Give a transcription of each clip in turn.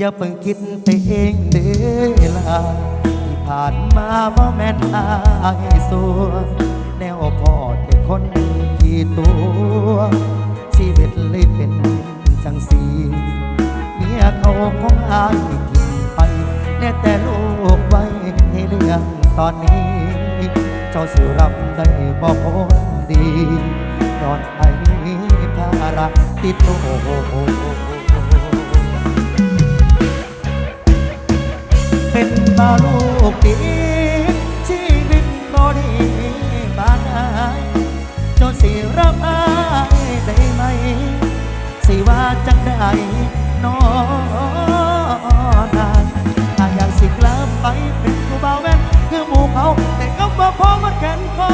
อย่าเพิ่งคิดไปเองเด้อล่ะที่ผ่านมาบ่แม่นอายสัวแนวพ่อแต่คนกี่ตัว ชีวิตเลยเป็นจังสีเมียเขาของอายทิ้งไปแน่แต่ลูกไว้ให้เรื่องตอนนี้ เจ้าสิรับได้บอกคนดีนอนไอ้ภาระติดตัว เป็นบาลูกดีชีวิตบ่ดีบานอายจ้าสิรับอายได้ไหม สิว่าจังได้นอนานถ้าอยากสิกลับไปเป็นผู้บ่าวแม่นคือหมู่เขา แต่ก็บ่พอมันแค่นคอ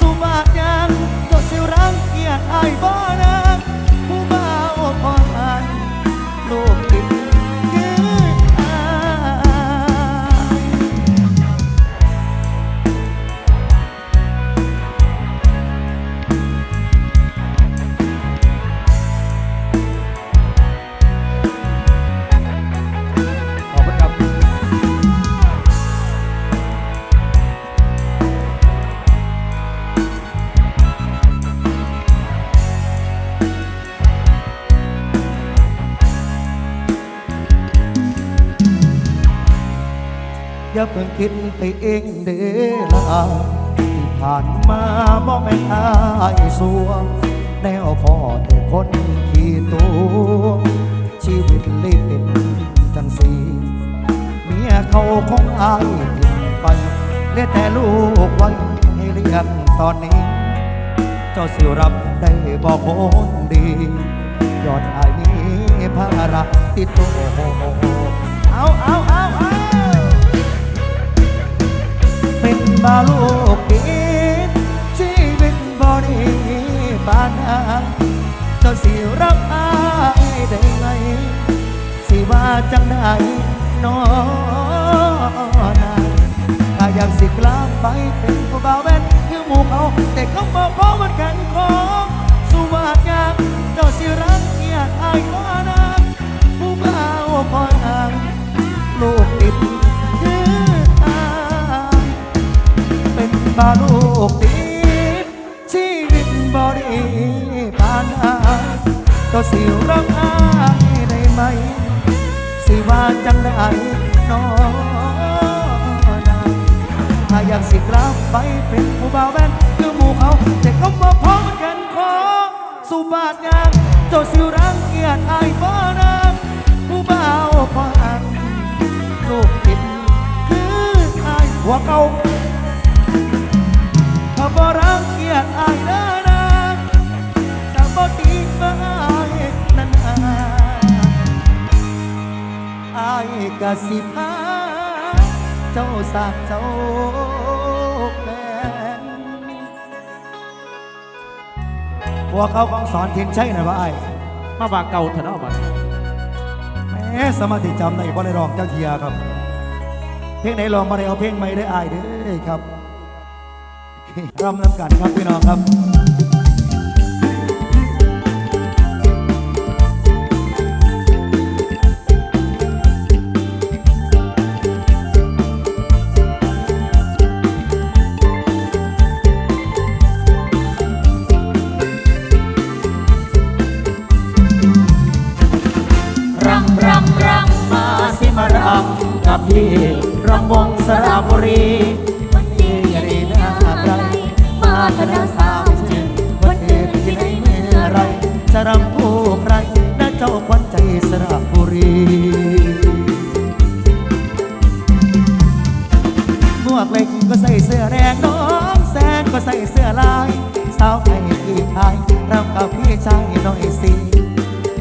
สุบาทยังจ้าสิรังเกียจอายบ่ พิ่งคิดไปเองเด้อละที่ผ่านมาบ่แม่นอายสัวแนวพ่อแต่คนขี้ตัวชีวิตเลยเป็นจังสีเมียเขาของอายทิ้งไปเหลือแต่ลูกไว้ให้เลี้ยงตอนนี้ เจ้าสิรับได้บอกคนดียอดอายนี้ภาระติดตัวเอาเอาเอา เอาเป็นบาลูกดีชีวิตบอดีบานอาเจ้าสิรับอายได้ไหมสิว่าจังได้นอนายถ้าอยากสิกลับไปเป็นผู้บ่าวแว่นคือหมู่เขาแต่เขาบอกพอมันแข็งคอสุวาดยากเจ้าสิรังเกียจอายก็นาผู้บ่าวพอนางลูกติด บาลูกติดชีวิตบอดีปานอายก็สิรักอายได้ไหม สิว่าจังได้นอนายถ้าอยากสิกลับไปเป็นผู้บ่าวแว่นคือหมู่เขาแต่เขาบอกพร้อมกันขอสุบาทงานเจ้าสิรังเกียจอายบ่นะผู้บ่าวพออันลูกติดคืออายหัวเก่า บ่รังเกียจอายเด้อนะถ้าบ่ตีมาอายนั้นอายอายกะสิพาเจ้าสากเจ้าแม่นพวกเขาของสอนเทียนใช่หน่อยว่าไอ้ายมาบาเก่าเถอะเนาะบัดแม่สมาธิจำได้บ่ได้ร้องเจ้าเทียครับ เพลงไหนร้องมาได้เอาเพลงใหม่ได้อายเด้อครับ รำน้ำกันครับพี่น้องครับรำรำรำมาสิมารำกับพี่รำวงสระบุรี คณะสาวจึงวันเดือนที่ไหนเมื่อไร จะรำผู้ใครนะเจ้าควันใจสระบุรีหมวกเล็กก็ใส่เสื้อแดงน้องแซนก็ใส่เสื้อลาย สาวไทยพี่พายรำกับพี่ชายหน่อยสิ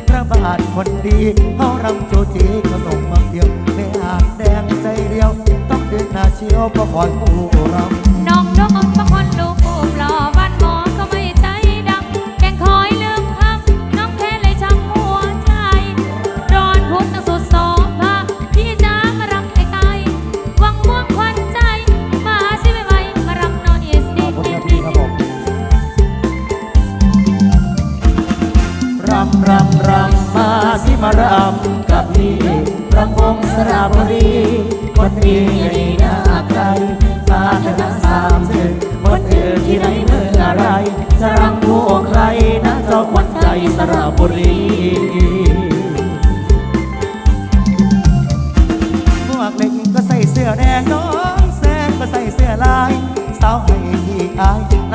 พระบาทคนดีเขารำโจจีก็ลงมาเดียวไม่อาจแดงใจเดียว ต้องเดินหน้าเชียวเพราะคอยผู้รำ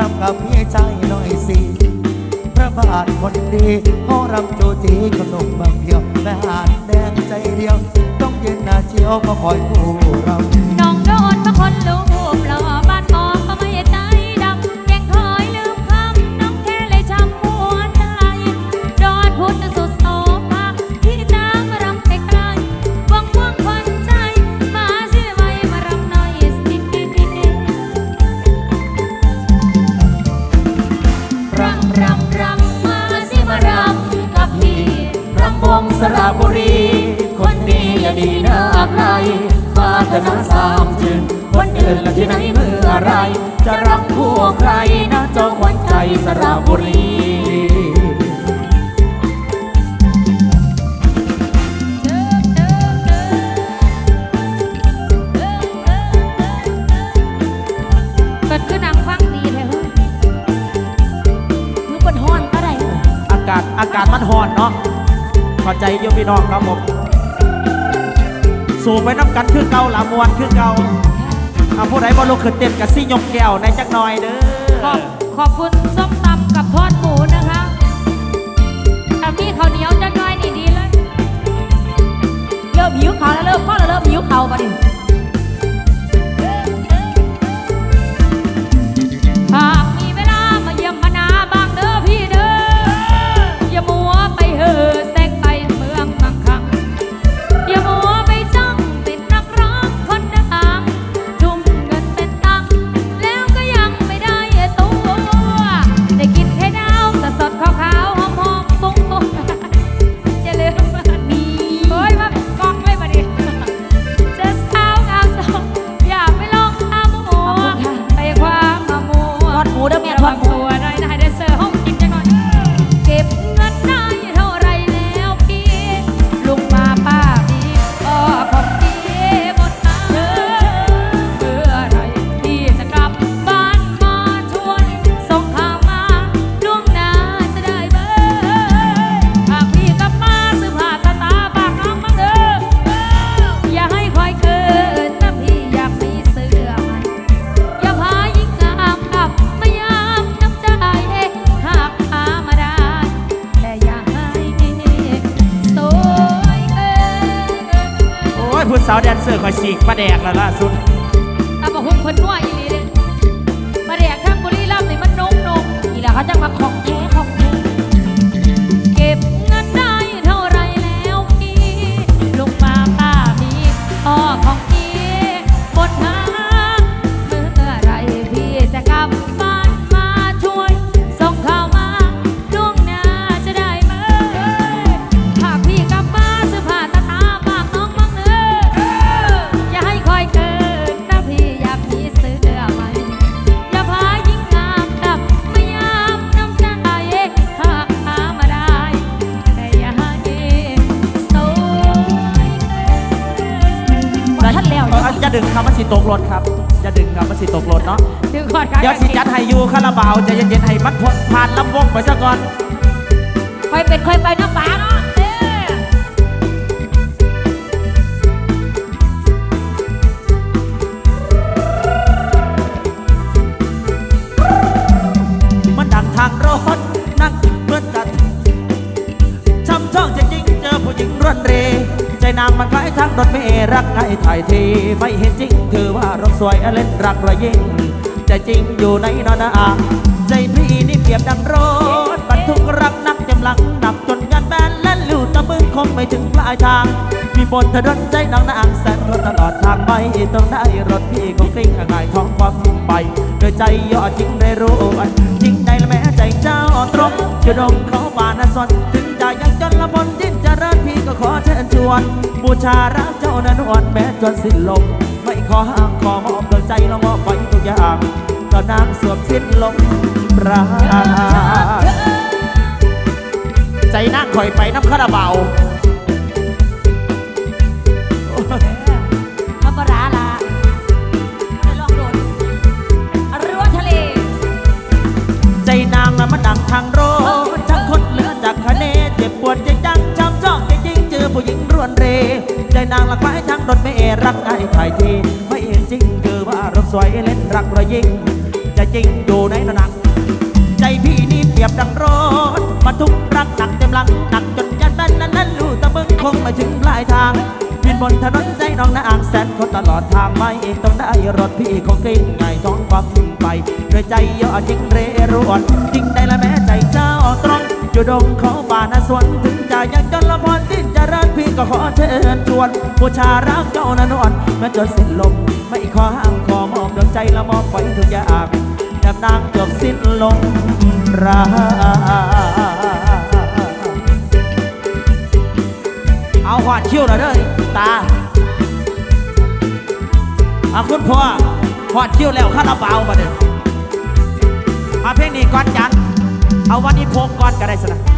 รำกับพี่ใจหน่อยสิพระบาทคนดีเขารำโจจีขนมบางเพียวแม่หาดแดงใจเดียว ต้องเย็นหน้าเชียวมาคอยผู้เรา น้องโดนพระคนลูบเรา มาธนาสามจึงวันอื่นละที่ไหนเมื่อไร จะรำคู่ใครนะเจ้าขวัญใจสระบุรีอากาศอากาศมันร้อนเนาะเขอใจโยมพี่น้องครับผม สู่ไปน้ำกันคือเก่าละมวนคือเก่าอาผู้ใดบ่ลุกขึ้นเต้นกับซี่ยกแก้วในจักหน่อยเด้อขอบขอบคุณส้มตำกับทอดหมูนะคะถ้ามีข้าวเหนียวจะน้อยนี่ดีเลย เริ่มหิวเขาแล้วเริ่มพ่อแล้วเริ่มหิวเขาปะดิ เซอคอยฉีกประแดกแล้วล่าสุด ดึงคำว่าสิตกรถครับอย่าดึงคำว่าสิตกรถเนาะดึงคอร์ดขาเดี๋ยวสิจัดให้อยูคาราบาวใจะเย็นๆให้มันพ้นผ่านลำวงไปซะก่อนค่อยเป็นค่อยไปนะป๋าเนาะ นางมันคล้ายทางรถเมล์รักง่ายถ่ายเทไม่เห็นจริงถือว่ารถสวยเล่นรักระยิ่งใจจริงอยู่ในนอนอาใจพี่นี่เปรียบดังรถบรรทุกรักนักจำลังหนักจนยันแบนและลูตะมึงคงไม่ถึงปลายทาง มีบนถนนใจนางนางแสนรถตลอดทางไปต้องได้รถพี่คงกลิ้งง่ายท้องความไปโดยใจยอดจริงได้รู้จริงใจและแม้ใจเจ้าตรงจะดงเขาบานสนถึงจะยังจนละบนดินเจ ริญพี่ก็ขอเชิญชวน บูชารักเจ้านั้นอ่อนแม้จนสิ้นลม ไม่ขอห้ามขอมอบดวงใจแล้วมอบไปทุกอย่างก็นางสวมสิ้นลมปราณใจนั่งคอยไปน้ำคาราบาว ใจนางหลักไม้ทั้งรถไม่เอรักไอ้ไทยทีไม่เองจริงคือว่ารักสวยเล่นรักระยิ่งจะจริงอยู่ในหนักใจพี่นี่เปรียบดังรถมาทุกรักหนักเต็มหลังหนักจนยันบ้านนั้นนั้นรู้ตะมึงคงมาถึงปลายทางบินบนถนนใจน้องนาอ่างแสนคนตลอดทางไม่เองต้องได้รถพี่ของกินไงท้องความไปด้วยใจยอดจริงเรร่อนจริงได้ละแม้ จุดงขอบานาสวนถึงจะยังจนละพรที่จะรักพี่ก็ขอเชิญชวนผู้ชารักเจ้านนอนแม้จนสิ้นลมไม่ขอห้ามขอมองดวงใจละมองไปทุกอย่างดับนางจบสิ้นลมรักเอาหวอดคิ้วหน่อยเด้อตาเอาคุณพ่อหวอดคิ้วแล้วข้าราเบาบ่เด้ออาเพลงนี้ก่อนจัน เอาวันนี้พกก่อนก็ได้สนะ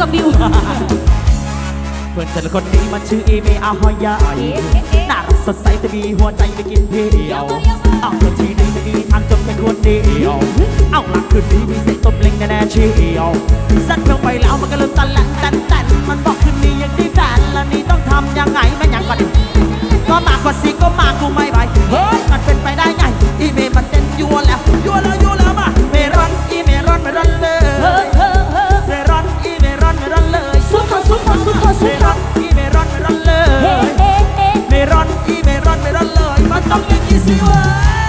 กับดิวเพื่อนฉันคนนี้มันชื่อเอเมอาหอยใหญ่น่ารักสดใสแต่มีหัวใจไปกินเพียวเอาละที่นี้ไม่มีทางจบเป็นคนเดียว เอาหลัะคืนนี้มีเสียงตบเล็งแน่ๆเชียวสั้ว์เพียงไปแล้วมันก็เริ่มตันหลังตันตันมันบอกคืนนี้ยังได้แต่แล้วนี่ต้องทำยังไงไม่ยังก่อนก็มากกว่าสิก็มากกูไม่ไหวเฮ้ยมันเป็นไปได้ไงอีเมมันเต้นยัวแล้วยัวแล้วยัวแล้วมาไม่รอนอีเมรอนไม่รอนเลย สุดรักพี่ไม่รักไม่รักเลยไม่รักพี่ไม่รันไม่รันเลยมันต้องอย่างนี้สิวะ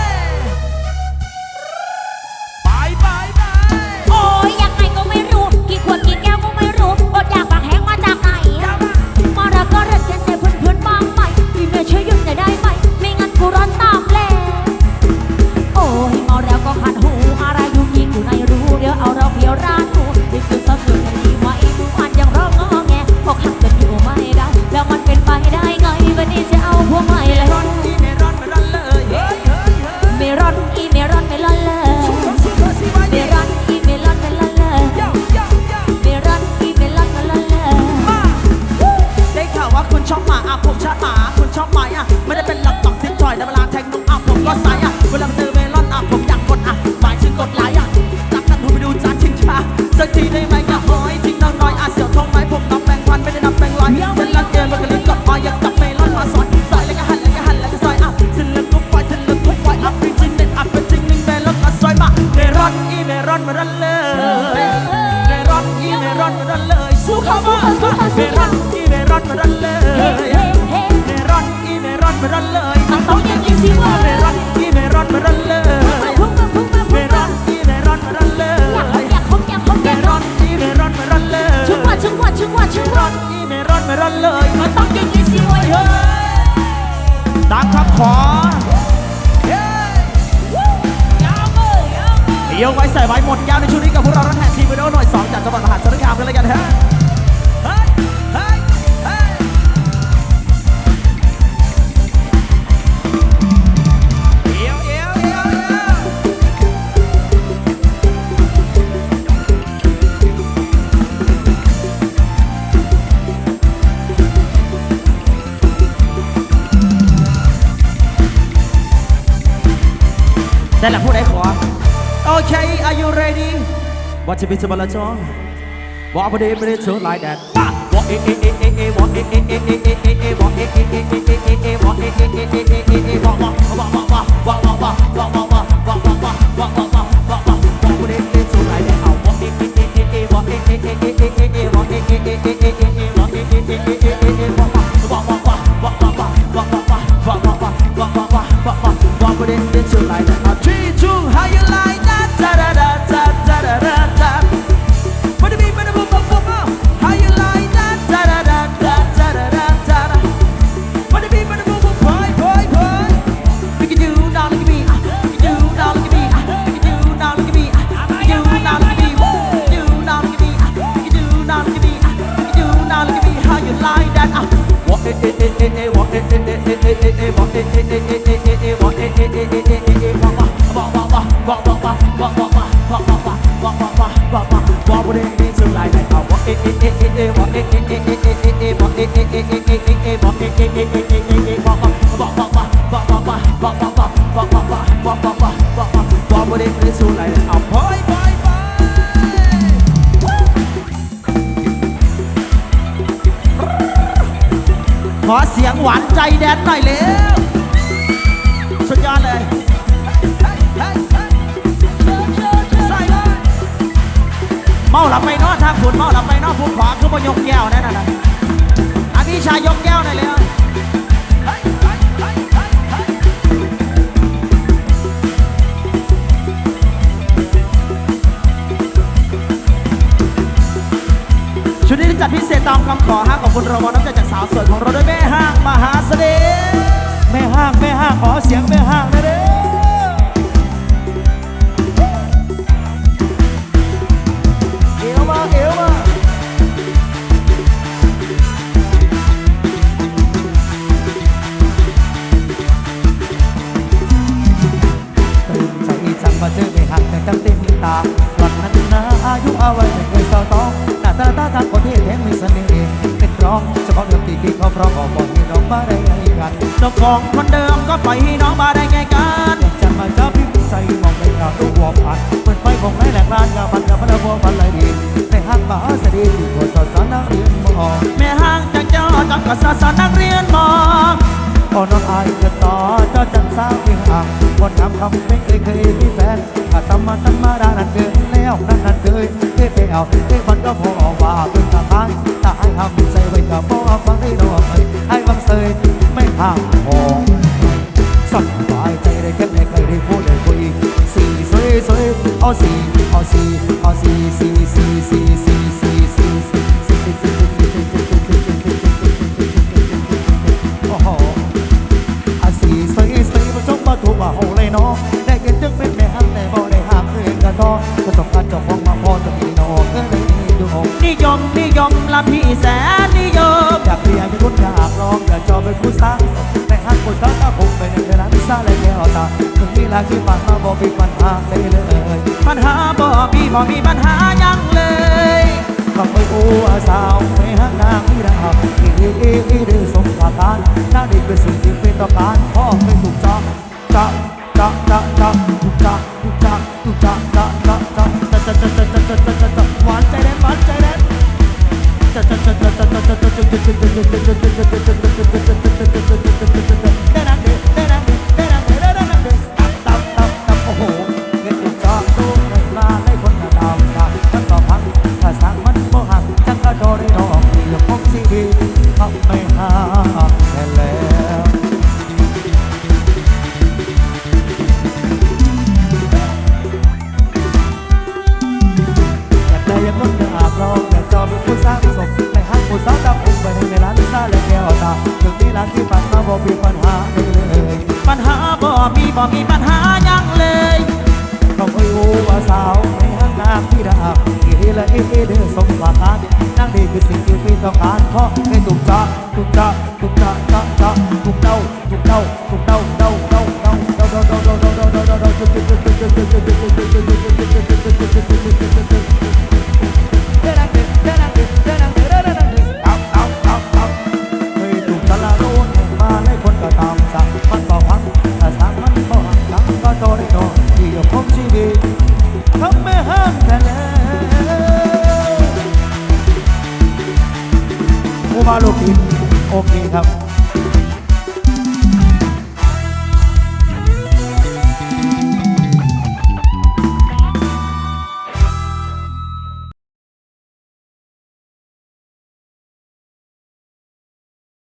ชักว่าชักว่าชังร้อนนี่ไม่ร้อนไม่ร้อนเลย มันต้องอย่างนี้สิเว้ยเฮ้ยตามคำขอเยวไว้ใส่ไว้หมดยาวในชุดนี้กับพวกเราทั้งแห่ทีมวิดีโอหน่อยสองจากจังหวัดมหาสารคามกันเลยกันฮะ แต่หนักผู้ใดขอโอเค are you ready ว่าจะเป็นสมรจอว่าประเดี๋ยวไม่ได้เชิญไลน์แดดว่าเอเอเอเอเอว่าเอเอเอเอเอเอว่าเอเอเอเอเอเอเอว่าเอเอเอเอเอเอเอว่าว่าว่าว่าว่าว่าว่าว่าว่าว่าว่าว่าว่าว่าว่าว่าว่าว่าว่าประเดี๋ยวไม่ได้เชิญไลน์แดดเอาว่าเอเอเอเอเอว่าเอเอเอเอเอเอว่าเอเอเอเอเอเอว่าเอเอเอเอเอเอว่าว่าว่าว่าว่า ขอเสียงหวานใจแดนหน่อยเร็วสุดยอดเลยเมาหลับไปนอทางฝุ่นเมาหลับไปนอผู้ขวาคือพยกแก้วนั่นน่ะอันนี้ชายยกแก้วหน่อยเร็วชุดนี้จัดพิเศษตองคำขอฮะขอบคุณรบน้ำ สาวสวยของเราด้วยแม่ห้างมหาเสน่ห์แม่ห้างแม่ห้างขอเสียงแม่ห้างนะเด้อางนทำคำไม่เคยเคยมีแฟนอาตมาตั้งมาดานันเกินแล้วนั่นนั่นเคยเคยไปเอาเคยฟันก็พอว่าเป็นตาทางตาให้ทำใจไว้กับพ่อฟังได้ดอกเลยให้ฟังเสยไม่ห่างพอสบายใจได้แค่ไหนใครได้พูดได้คุยสี่สวยสวยเอาสี่เอาสี่เอาสี่สี่สี่สี่ ละพี่แสนนิยมอยากเรียนเป็นคนอยากลองอยากจอเป็นผู้สร้างแต่หากคนสร้างตาผมเป็นในร้านพิซซ่าและแก้วตาถึงมีลาที่ปังมาบอกมีปัญหาเลยเลยปัญหาบ่มีบ่มีปัญหายังเลยก็ไม่อู้สาวไม่ห่างนางที่ดาวที่เอเอเดือสมความทานน่าดีเป็นสิ่งที่เป็นต่อการพ่อไม่ถูกจองจอง Thank you.